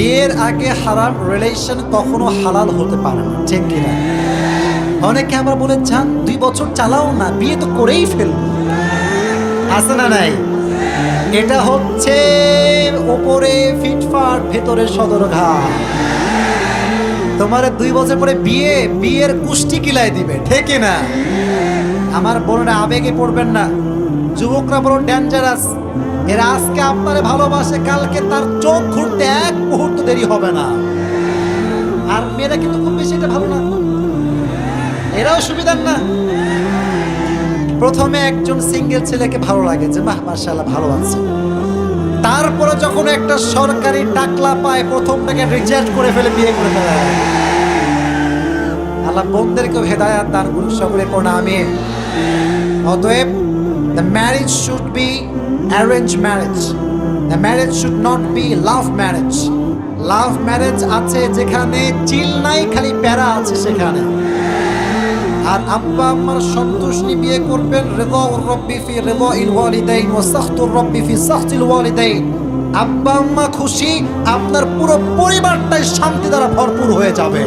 বিয়ের আগে হারাম রিলেশন কখনো হালাল হতে পারে না, ঠিক কিনা? অনেকে আবার বলে যান দুই বছর চালাও না, বিয়ে তো করেই ফেল আছে না নাই? এটা হচ্ছে ওপরে ফিটফাট, ভেতরে সদরঘাট। তোমার দুই বছর পরে বিয়ে, বিয়ের কুষ্টি কিলাই দিবে, ঠিক না আমার বোনেরা আবেগে পড়বেন না। যুবকরা বড় ডেঞ্জারাস এরা আজকে আপনারে ভালোবাসে, কালকে তার চোখ ঘুরতে এক দেরি হবে না। আর মেয়েরা কিন্তু খুব বেশি এটা ভালো না। এরাও সুবিধার না। প্রথমে একজন সিঙ্গেল ছেলেকে ভালো লাগে যে, বাহ মার্শাল্লাহ ভালো আছে। তারপরে যখন একটা সরকারি টাকলা পায়, প্রথমটাকে রিজেক্ট করে ফেলে বিয়ে করে ফেলে। আল্লাহ বোনদেরকেও হেদায়াত দান করুন সকলে কোন আমি অতএব the marriage should be arrange marriage the marriage should not be love marriage love marriage আছে যেখানে চিল নাই, খালি প্যারা আছে সেখানে। আর আব্বা আম্মার সন্তুষ্টি বিয়ে করবেন রেদা রব্বি ফি রেদা ওয়ালিদাইন ওয়া সাখতুর রব্বি ফি সাখতিল ওয়ালিদাইন। আব্বা আম্মা খুশি, আপনার পুরো পরিবারটাই শান্তি দ্বারা ভরপুর হয়ে যাবে।